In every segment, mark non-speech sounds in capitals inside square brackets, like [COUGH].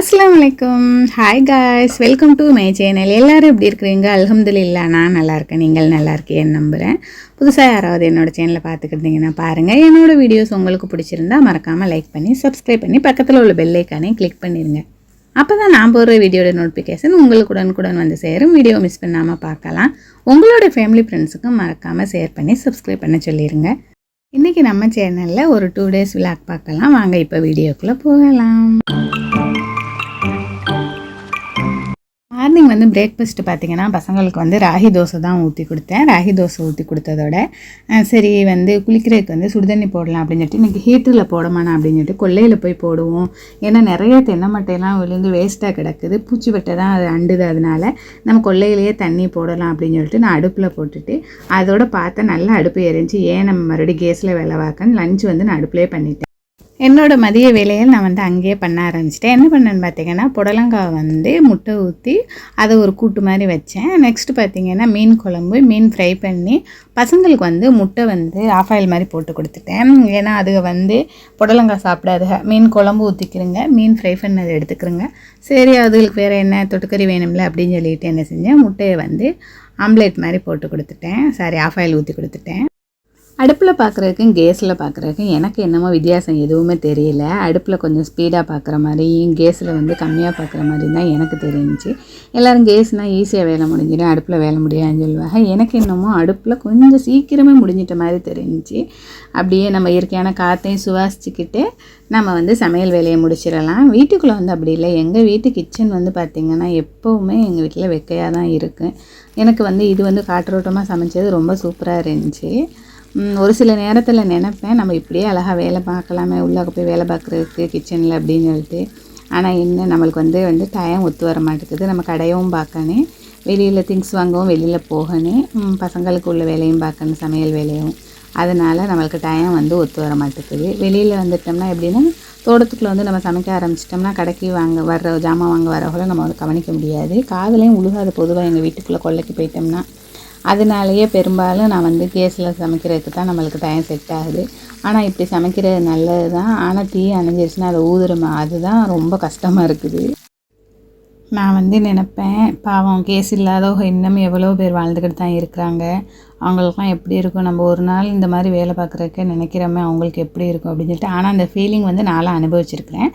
அலைக்கும். Hi guys welcome to my channel எல்லோரும் எப்படி இருக்கிறீங்க? அல்ஹம்துலில்லா நான் நல்லா இருக்கேன். நீங்கள் நல்லா இருக்கேன்னு நம்புகிறேன் புதுசாக யாராவது என்னோடய சேனலை பார்த்துக்கிட்டீங்கன்னா பாருங்கள் என்னோட வீடியோஸ் உங்களுக்கு பிடிச்சிருந்தா மறக்காமல் லைக் பண்ணி சப்ஸ்கிரைப் பண்ணி பக்கத்தில் உள்ள பெல்லைக்கானே கிளிக் பண்ணிடுங்க அப்போ தான் நான் போடுற வீடியோட நோட்டிஃபிகேஷன் உங்களுக்கு உடனுக்குடன் வந்து சேரும். வீடியோ மிஸ் பண்ணாமல் பார்க்கலாம். உங்களோட ஃபேமிலி ஃப்ரெண்ட்ஸுக்கும் மறக்காமல் ஷேர் பண்ணி சப்ஸ்கிரைப் பண்ண சொல்லிடுங்க இன்றைக்கி நம்ம சேனலில் ஒரு டூ டேஸ் விளாக் பார்க்கலாம். வாங்க இப்போ வீடியோக்குள்ளே போகலாம். மார்னிங் வந்து பிரேக்ஃபாஸ்ட்டு பார்த்திங்கன்னா பசங்களுக்கு வந்து ராகி தோசை தான் ஊற்றி கொடுத்தேன். ராகி தோசை ஊற்றி கொடுத்ததோட சரி வந்து குளிக்கிறதுக்கு வந்து சுடுதண்ணி போடலாம் அப்படின்னு சொல்லிட்டு இன்றைக்கி ஹீட்டரில் போடமானா அப்படின்னு சொல்லிட்டு கொல்லையில் போய் போடுவோம். ஏன்னா நிறைய தென்னை மட்டையெல்லாம் விழுந்து வேஸ்ட்டாக கிடக்குது. பூச்சி வெட்டை தான் அது அண்டுது. அதனால நம்ம கொல்லையிலேயே தண்ணி போடலாம் அப்படின்னு சொல்லிட்டு நான் அடுப்பில் போட்டுட்டு அதோட பார்த்தா நல்லா அடுப்பு எரிஞ்சு ஏன் நம்ம மறுபடியும் கேஸில் வேலை வாக்கன்னு லஞ்ச் வந்து நான் அடுப்புலேயே பண்ணிட்டேன். என்னோட மதிய வேலையில் நான் வந்து அங்கேயே பண்ண ஆரம்பிச்சிட்டேன். என்ன பண்ணேன்னு பார்த்தீங்கன்னா புடலங்காய் வந்து முட்டை ஊற்றி அதை ஒரு கூட்டு மாதிரி வச்சேன். நெக்ஸ்ட்டு பார்த்தீங்கன்னா மீன் குழம்பு மீன் ஃப்ரை பண்ணி பசங்களுக்கு வந்து முட்டை வந்து ஆஃப் ஆயில் மாதிரி போட்டு கொடுத்துட்டேன். ஏன்னா அது வந்து புடலங்காய் சாப்பிடாதுக மீன் குழம்பு ஊற்றிக்கிறங்க மீன் ஃப்ரை பண்ணதை எடுத்துக்கிறங்க சரி அதுகளுக்கு வேறு என்ன தொட்டுக்கறி வேணும்ல அப்படின்னு சொல்லிட்டு என்ன செஞ்சேன் முட்டையை வந்து ஆம்லேட் மாதிரி போட்டு கொடுத்துட்டேன். சாரி ஆஃப் ஆயில் ஊற்றி கொடுத்துட்டேன். அடுப்பில் பார்க்குறதுக்கும் கேஸில் பார்க்குறதுக்கும் எனக்கு என்னமோ வித்தியாசம் எதுவுமே தெரியல. அடுப்பில் கொஞ்சம் ஸ்பீடாக பார்க்குற மாதிரியும் கேஸில் வந்து கம்மியாக பார்க்குற மாதிரி தான் எனக்கு தெரிஞ்சு எல்லோரும் கேஸ்னால் ஈஸியாக வேலை முடிஞ்சிடும் அடுப்பில் வேலை முடியாதுன்னு சொல்லுவாங்க. எனக்கு என்னமோ அடுப்பில் கொஞ்சம் சீக்கிரமே முடிஞ்சிட்ட மாதிரி தெரிஞ்சிச்சு. அப்படியே நம்ம இயற்கையான காற்றையும் சுவாசிச்சுக்கிட்டு நம்ம வந்து சமையல் வேலையை முடிச்சிடலாம். வீட்டுக்குள்ளே வந்து அப்படி இல்லை. எங்கள் வீட்டு கிச்சன் வந்து பார்த்திங்கன்னா எப்போவுமே எங்கள் வீட்டில் வெக்கையாக தான் இருக்குது எனக்கு வந்து இது வந்து காற்றோட்டமாக சமைச்சது ரொம்ப சூப்பராக இருந்துச்சு. ஒரு சில நேரத்தில் நினப்பேன் நம்ம இப்படியே அழகாக வேலை பார்க்கலாமே உள்ளே போய் வேலை பார்க்குறதுக்கு கிச்சனில் அப்படின்னு சொல்லிட்டு. ஆனால் என்ன நம்மளுக்கு வந்து வந்து டைம் ஒத்து வர மாட்டேங்குது. நம்ம கடையவும் பார்க்கணும் வெளியில் திங்ஸ் வாங்கவும் வெளியில் போகணும் பசங்களுக்கு உள்ள வேலையும் பார்க்கணும் சமையல் வேலையும். அதனால் நம்மளுக்கு டைம் வந்து ஒத்து வர மாட்டேங்குது. வெளியில் வந்துட்டோம்னா எப்படின்னா தோட்டத்துக்குள்ளே வந்து நம்ம சமைக்க ஆரம்பிச்சிட்டோம்னா கடைக்கு வாங்க வர்ற ஜாமான் வாங்க வரவங்கள நம்ம வந்து கவனிக்க முடியாது. காதுலேயும் உழுகாத. பொதுவாக எங்கள் வீட்டுக்குள்ளே கொல்லைக்கு போயிட்டோம்னா அதனாலேயே பெரும்பாலும் நான் வந்து கேஸில் சமைக்கிறதுக்கு தான் நம்மளுக்கு டைம் செட் ஆகுது. ஆனால் இப்படி சமைக்கிறது நல்லது தான் ஆனால் தீ அணைஞ்சிருச்சுன்னா அதை ஊதுருமா அதுதான் ரொம்ப கஷ்டமாக இருக்குது. நான் வந்து நினப்பேன் பாவம் கேஸ் இல்லாதவங்க இன்னும் எவ்வளோ பேர் வாழ்ந்துக்கிட்டு தான் இருக்கிறாங்க. அவங்களுக்குலாம் எப்படி இருக்கும்? நம்ம ஒரு நாள் இந்த மாதிரி வேலை பார்க்குறக்க நினைக்கிறோமே அவங்களுக்கு எப்படி இருக்கும் அப்படின்னு சொல்லிட்டு ஆனால் அந்த ஃபீலிங் வந்து நான்லாம் அனுபவிச்சிருக்கிறேன்.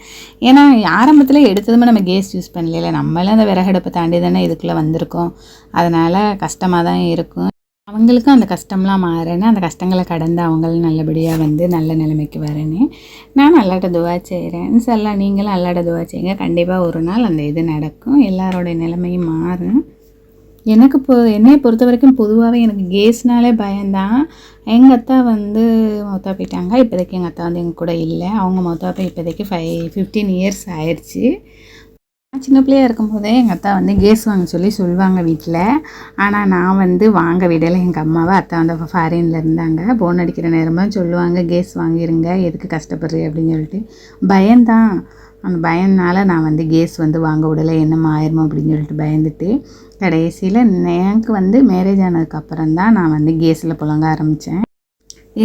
ஏன்னா ஆரம்பத்தில் எடுத்ததுமே நம்ம கேஸ் யூஸ் பண்ணல நம்மளும் அந்த விறகடுப்பை தாண்டி தானே இதுக்குள்ளே வந்திருக்கோம். அதனால் கஷ்டமாக தான் இருக்கும். அவங்களுக்கும் அந்த கஷ்டம்லாம் மாறேன்னு அந்த கஷ்டங்களை கடந்து அவங்களும் நல்லபடியாக வந்து நல்ல நிலைமைக்கு வரேன்னு நான் நல்லாட்ட துவா செய்கிறேன் சொல்லலாம் நீங்களும் நல்லாட்ட துவா செய்யுங்க. கண்டிப்பாக ஒரு நாள் அந்த இது நடக்கும். எல்லாரோடைய நிலைமையும் மாறும். எனக்கு பொ என்னையை பொறுத்த வரைக்கும் பொதுவாகவே எனக்கு கேஸ்னாலே பயம்தான். எங்கள் அத்தா வந்து மொத்தா போயிட்டாங்க. இப்போதைக்கு எங்கள் அத்தா வந்து எங்கள் கூட இல்லை. அவங்க மொத்தா போய் இப்போதைக்கு ஃபைவ் ஃபிஃப்டீன் இயர்ஸ் ஆயிடுச்சு. நான் சின்ன பிள்ளையா இருக்கும்போதே எங்கள் அத்தா வந்து கேஸ் வாங்க சொல்லி சொல்லுவாங்க வீட்டில் ஆனால் நான் வந்து வாங்க விடலை. எங்கள் அம்மாவை அத்தா வந்து ஃபாரினில் இருந்தாங்க. போன் அடிக்கிற நேரமாக சொல்லுவாங்க. கேஸ் வாங்கிருங்க. எதுக்கு கஷ்டப்படுறீ? அப்படின்னு சொல்லிட்டு. பயம்தான். அந்த பயம்னால நான் வந்து கேஸ் வந்து வாங்க விடலை. என்ன ஆயிருமோ அப்படின்னு சொல்லிட்டு பயந்துட்டு கடைசியில் எனக்கு வந்து மேரேஜ் ஆனதுக்கப்புறம் தான் நான் வந்து கேஸில் புழங்க ஆரம்பித்தேன்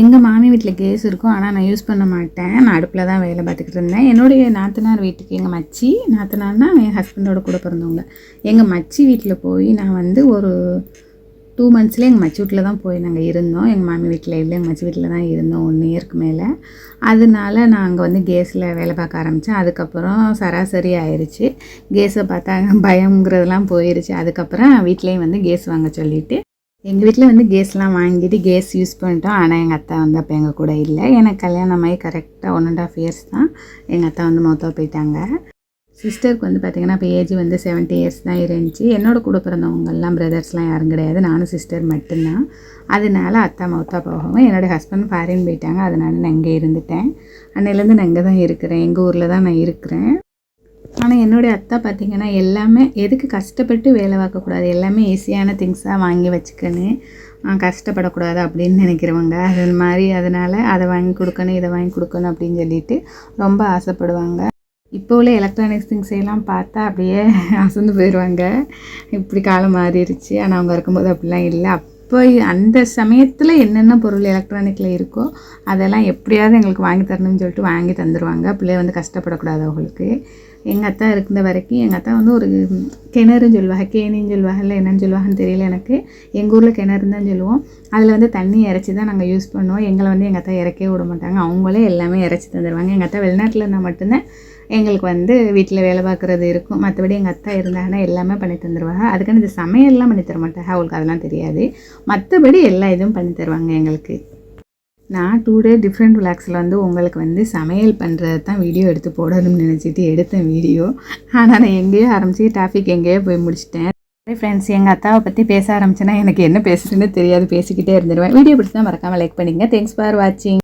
எங்கள் மாமி வீட்டில் கேஸ் இருக்கும். ஆனால் நான் யூஸ் பண்ண மாட்டேன். நான் அடுப்பில் தான் வேலை பார்த்துக்கிட்டு இருந்தேன். என்னுடைய நாத்தனார் வீட்டுக்கு எங்கள் மச்சி நாத்தனார்னா என் ஹஸ்பண்டோட கூட பிறந்தவங்க. எங்கள் மச்சி வீட்டில் போய் நான் வந்து ஒரு டூ மந்த்ஸில் எங்கள் மச்சி வீட்டில் தான் போய் நாங்கள் இருந்தோம். எங்கள் மாமி வீட்டில் இல்லை எங்கள் மச்சி வீட்டில் தான் இருந்தோம் ஒன் இயருக்கு மேலே. அதனால நான் அங்கே வந்து கேஸில் வேலை பார்க்க ஆரம்பித்தேன் அதுக்கப்புறம் சராசரி ஆயிடுச்சு கேஸை பார்த்தா [LAUGHS] பயங்கிறதெல்லாம் போயிடுச்சு அதுக்கப்புறம் வீட்லேயும் வந்து கேஸ் வாங்க சொல்லிட்டு எங்கள் வீட்டில் வந்து கேஸ்லாம் வாங்கிட்டு கேஸ் யூஸ் பண்ணிட்டோம். ஆனால் எங்கள் அத்தா வந்து அப்போ எங்கள் கூட இல்லை. எனக்கு கல்யாணம் ஆகி கரெக்டாக ஒன் அண்ட் ஆஃப் இயர்ஸ் தான். எங்கள் அத்தா வந்து மொத்தம் போயிட்டாங்க. சிஸ்டருக்கு வந்து பார்த்திங்கன்னா இப்போ ஏஜ் வந்து செவன்ட்டி இயர்ஸ் தான் இருந்துச்சு. என்னோட கூட பிறந்தவங்கெல்லாம் பிரதர்ஸ்லாம் யாரும் கிடையாது. நானும் சிஸ்டர் மட்டும்தான். அதனால அத்தா மௌத்தா போகவும் என்னோடய ஹஸ்பண்ட் ஃபாரின் போயிட்டாங்க. அதனால நான் இங்கே இருந்துட்டேன். அன்னையிலேருந்து நான் இங்கே தான் இருக்கிறேன். எங்கள் ஊரில் தான் நான் இருக்கிறேன். ஆனால் என்னுடைய அத்தா பார்த்திங்கன்னா எல்லாமே எதுக்கு கஷ்டப்பட்டு வேலை பார்க்கக்கூடாது? எல்லாமே ஈஸியான திங்ஸாக வாங்கி வச்சுக்கணும் கஷ்டப்படக்கூடாது அப்படின்னு நினைக்கிறவங்க. அது மாதிரி அதனால் அதை வாங்கி கொடுக்கணும் இதை வாங்கி கொடுக்கணும் அப்படின்னு சொல்லிட்டு ரொம்ப ஆசைப்படுவாங்க. இப்போ உள்ள எலக்ட்ரானிக்ஸ் திங்ஸ் எல்லாம் பார்த்தா அப்படியே அசந்து போயிடுவாங்க இப்படி காலம் மாறிடுச்சு. ஆனால் அவங்க இருக்கும்போது அப்படிலாம் இல்லை. அப்போ அந்த சமயத்தில் என்னென்ன பொருள் எலக்ட்ரானிக்கில் இருக்கோ அதெல்லாம் எப்படியாவது எங்களுக்கு வாங்கி தரணும்னு சொல்லிட்டு வாங்கி தந்துடுவாங்க பிள்ளை வந்து கஷ்டப்படக்கூடாது அவங்களுக்கு. எங்கள் அத்தா இருந்த வரைக்கும் எங்கள் அத்தா வந்து ஒரு கிணறுன்னு சொல்லுவாங்க. கேணின்னு சொல்லுவாங்க. இல்லை என்னன்னு சொல்லுவாங்கன்னு தெரியல எனக்கு. எங்கள் ஊரில் கிணறுன்னு தான் சொல்லுவோம். அதில் வந்து தண்ணி இறச்சி தான் நாங்கள் யூஸ் பண்ணுவோம். எங்களை வந்து எங்கள் அத்தா இறக்கவே விட மாட்டாங்க. அவங்களே எல்லாமே இறச்சி தந்துடுவாங்க எங்கள் அத்தா வெளிநாட்டில் இருந்தால் மட்டும்தான் எங்களுக்கு வந்து வீட்டில் வேலை பார்க்குறது இருக்கும். மற்றபடி எங்கள் அத்தா இருந்தாங்கன்னா எல்லாமே பண்ணி தந்துடுவாங்க அதுக்கான இந்த சமையல்லாம் பண்ணி தர மாட்டாங்க. அவங்களுக்கு அதெல்லாம் தெரியாது. மற்றபடி எல்லா இதுவும் பண்ணி தருவாங்க எங்களுக்கு. நான் டூ டே டிஃப்ரெண்ட் விளாக்ஸில் வந்து உங்களுக்கு வந்து சமையல் பண்ணுறது தான் வீடியோ எடுத்து போடணும்னு நினச்சிட்டு எடுத்தேன் வீடியோ ஆனால் நான் எங்கேயோ ஆரம்பிச்சு டாபிக் எங்கேயோ போய் முடிச்சிட்டேன். ஃப்ரெண்ட்ஸ் எங்கள் அத்தாவை பற்றி பேச ஆரம்பிச்சேன்னா எனக்கு என்ன பேசுறதுன்னு தெரியாது. பேசிக்கிட்டே இருந்துருவேன். வீடியோ பிடிச்சா மறக்காமல் லைக் பண்ணிங்க தேங்க்ஸ் ஃபார் வாட்சிங்